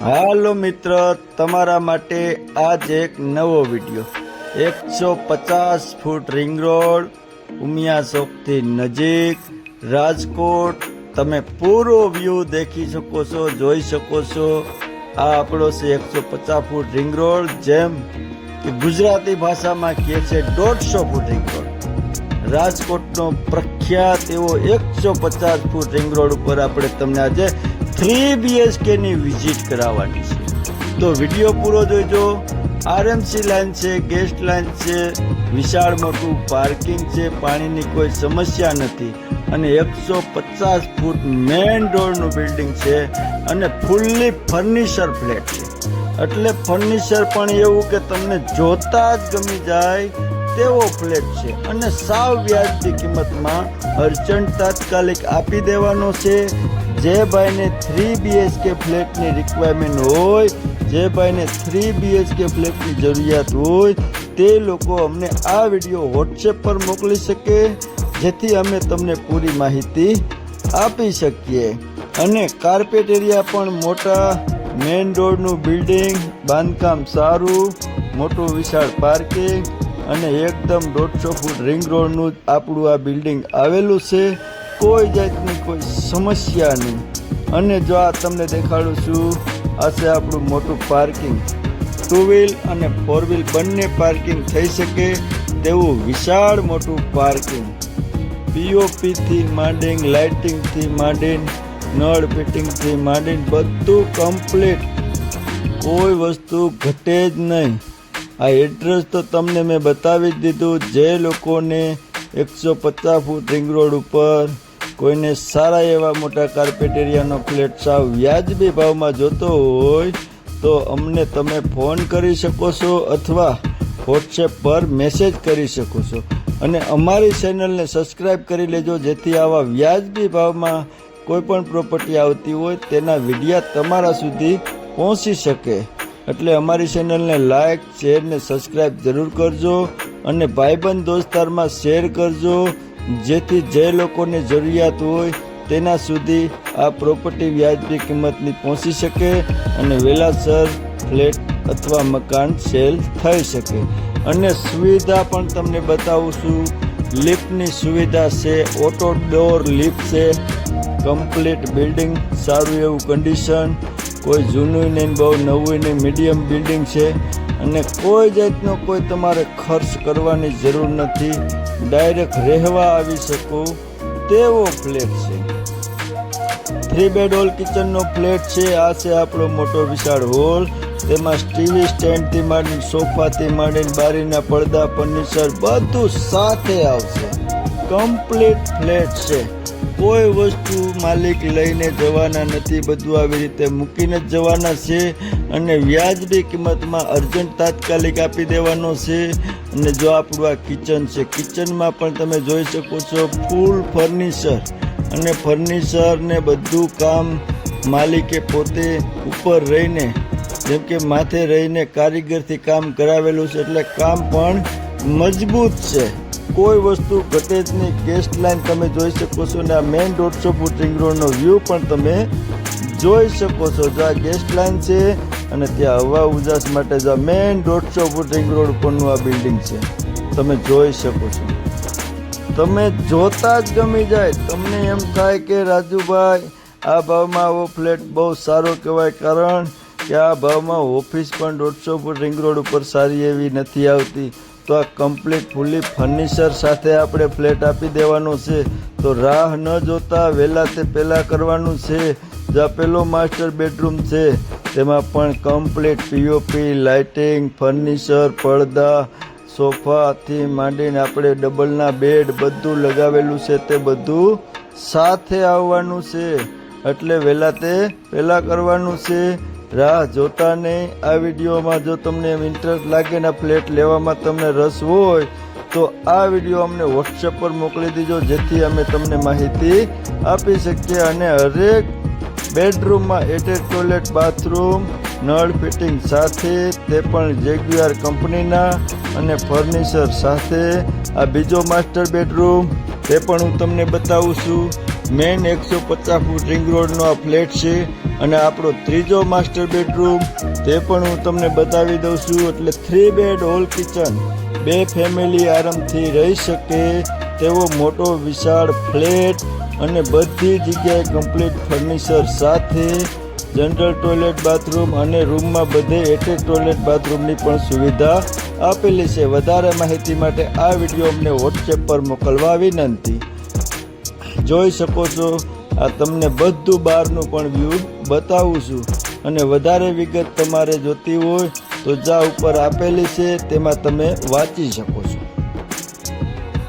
હાલો મિત્ર, તમારા માટે આજ એક નવો વીડિયો. એકસો પચાસ ફૂટ રિંગ રોડ, ઉમિયા ચોકથી નજીક, રાજકોટ. તમે પૂરો વ્યૂ દેખી શકો છો, જોઈ શકો છો. આ આપણો છે એકસો પચાસ ફૂટ રિંગ રોડ, જેમ કે ગુજરાતી ભાષામાં કહે છે દોઢસો ફૂટ રિંગ રોડ. રાજકોટનો પ્રખ્યાત એવો એકસો પચાસ ફૂટ રિંગ રોડ ઉપર આપણે તમને આજે થ્રી બીએચકે ની વિઝિટ કરાવવાની છે. તો વીડિયો પૂરો જોઈજો આરએમસી લાઈન છે, ગેસ્ટ લાઈન છે, વિશાળ મોટું પાર્કિંગ છે, પાણીની કોઈ સમસ્યા નથી. અને એકસો પચાસ ફૂટ મેઇન રોડનું બિલ્ડિંગ છે અને ફૂલ્લી ફર્નિચર ફ્લેટ છે. એટલે ફર્નિચર પણ એવું કે તમને જોતા જ ગમી જાય તેવો ફ્લેટ છે. અને સાવ વ્યાજબી કિંમતમાં અર્જન્ટ તાત્કાલિક આપી દેવાનો છે. જે ભાઈને થ્રી બીએચકે ફ્લેટની રિક્વાયરમેન્ટ હોય, જે ભાઈને થ્રી બીએચકે ફ્લેટની જરૂરિયાત હોય, તે લોકો અમને આ વીડિયો વોટ્સએપ પર મોકલી શકે, જેથી અમે તમને પૂરી માહિતી આપી શકીએ. અને કાર્પેટ એરિયા પણ મોટા મેઇન રોડનું બિલ્ડિંગ બાંધકામ સારું, મોટું વિશાળ પાર્કિંગ અને એકદમ દોઢસો ફૂટ રિંગ રોડનું આપણું આ બિલ્ડિંગ આવેલું છે. કોઈ જાતની કોઈ સમસ્યા નહીં. અને જો આ તમને દેખાડું છું, આ છે આપણું મોટું પાર્કિંગ. ટુ વ્હીલ અને ફોર વ્હીલ બંને પાર્કિંગ થઈ શકે તેવું વિશાળ મોટું પાર્કિંગ. પીઓપીથી માંડીને લાઇટિંગથી માંડીને, નળ ફિટિંગથી માંડીને બધું કમ્પ્લીટ કોઈ વસ્તુ ઘટે જ નહીં. આ એડ્રેસ તો તમને મેં બતાવી જ દીધું, જે લોકોને એકસો પચાસ ફૂટ રિંગ રોડ ઉપર કોઈને સારા એવા મોટા કાર્પેટેરિયાનો ફ્લેટ સાવ વ્યાજબી ભાવમાં જોતો હોય તો અમને તમે ફોન કરી શકો છો અથવા વોટ્સએપ પર મેસેજ કરી શકો છો. અને અમારી ચેનલને સબસ્ક્રાઈબ કરી લેજો, જેથી આવા વ્યાજબી ભાવમાં કોઈ પણ પ્રોપર્ટી આવતી હોય તેના વિડીયા તમારા સુધી પહોંચી શકે. એટલે અમારી ચેનલને લાઇક શેર ને સબસ્ક્રાઈબ જરૂર કરજો અને ભાઈબંધ દોસ્તારમાં શેર કરજો. જેથી જે લોકોને જરૂરિયાત હોય તેના સુધી આ પ્રોપર્ટી વ્યાજબી કિંમતની પહોંચી શકે અને વહેલાસર ફ્લેટ અથવા મકાન સેલ થઈ શકે. અને સુવિધા પણ તમને બતાવું છું. લિફ્ટની સુવિધા છે ઓટો ડોર લિફ્ટ છે કમ્પ્લીટ બિલ્ડિંગ સારું એવું કન્ડિશન કોઈ જૂનું નહીં, બહુ નવું નહીં મીડિયમ બિલ્ડિંગ છે અને કોઈ જાતનો કોઈ તમારે ખર્ચ કરવાની જરૂર નથી. ડાયરેક્ટ રહેવા આવી શકો તેવો ફ્લેટ છે. થ્રી બેડ હોલ કિચનનો ફ્લેટ છે. આ છે આપણો મોટો વિશાળ હોલ તેમાં ટીવી સ્ટેન્ડથી માંડીને સોફાથી માંડીને બારીના પડદા ફર્નિચર બધું સાથે આવશે. કમ્પ્લીટ ફ્લેટ છે. કોઈ વસ્તુ માલિક લઈને જવાના નથી, બધું આવી રીતે મૂકીને જ જવાના છે અને વ્યાજબી કિંમતમાં અર્જન્ટ તાત્કાલિક આપી દેવાનો છે. અને જો આપણું આ કિચન છે, કિચનમાં પણ તમે જોઈ શકો છો ફૂલ ફર્નિચર. અને ફર્નિચર ને બધું કામ માલિકે પોતે ઉપર રહીને, જેમ કે માથે રહીને કારીગરથી કામ કરાવેલું છે, એટલે કામ પણ મજબૂત છે. કોઈ વસ્તુ ઘટે જ નહીં. ગેસ્ટ લાઇન તમે જોઈ શકો છો અને આ મેઇન દોઢસો ફૂટ રિંગ રોડનો વ્યૂ પણ તમે જોઈ શકો છો. જો આ ગેસ્ટ લાઇન છે અને ત્યાં હવા ઉજાસ માટે જો આ મેઇન દોઢસો ફૂટ રિંગ રોડ ઉપરનું આ બિલ્ડિંગ છે. તમે જોઈ શકો છો. તમે જોતા જ ગમી જાય. તમને એમ થાય કે રાજુભાઈ, આ ભાવમાં આવો ફ્લેટ બહુ સારો કહેવાય. કારણ કે આ ભાવમાં ઓફિસ પણ દોઢસો ફૂટ રિંગ રોડ ઉપર સારી એવી નથી આવતી. તો આ કમ્પ્લીટ ફૂલી ફર્નિચર સાથે આપણે ફ્લેટ આપી દેવાનો છે. તો રાહ ન જોતા વહેલા તે પહેલાં કરવાનું છે. જ્યાં પેલો માસ્ટર બેડરૂમ છે. તેમાં પણ કમ્પ્લીટ પીઓપી લાઇટિંગ ફર્નિચર પડદા સોફાથી માંડીને આપણે ડબલના બેડ બધું લગાવેલું છે તે બધું સાથે આવવાનું છે. એટલે વહેલા તે પહેલાં કરવાનું છે. રાહ જોતા નહીં. આ વિડીયોમાં જો તમને ઇન્ટરેસ્ટ લાગે ને ફ્લેટ લેવામાં તમને રસ હોય, તો આ વીડિયો અમને વોટ્સએપ પર મોકલી દીજો, જેથી અમે તમને માહિતી આપી શકીએ અને હરેક બેડરૂમમાં એટેચ ટોયલેટ બાથરૂમ નળ ફિટિંગ સાથે તે પણ જેગ્યુઆર કંપનીના અને ફર્નિચર સાથે. આ બીજો માસ્ટર બેડરૂમ તે પણ હું તમને બતાવું છું. મેઇન એકસો પચાસ ફૂટ રિંગ રોડનો આ ફ્લેટ છે અને આપણો ત્રીજો માસ્ટર બેડરૂમ, તે પણ હું તમને બતાવી દઉં છું. એટલે થ્રી બેડ હોલ કિચન બે ફેમિલી આરામથી રહી શકે તેવો મોટો વિશાળ ફ્લેટ અને બધી જગ્યાએ કમ્પ્લીટ ફર્નિચર સાથે જનરલ ટોયલેટ બાથરૂમ અને રૂમમાં બધે એટેચ ટોયલેટ બાથરૂમની પણ સુવિધા આપેલી છે. વધારે માહિતી માટે આ વીડિયો અમને વોટ્સએપ પર મોકલવા વિનંતી. જોઈ શકો છો. આ તમને બધું બહારનું પણ વ્યૂ બતાવું છું. અને વધારે વિગત તમારે જોતી હોય તો જા ઉપર આપેલી છે, તેમાં તમે વાંચી શકો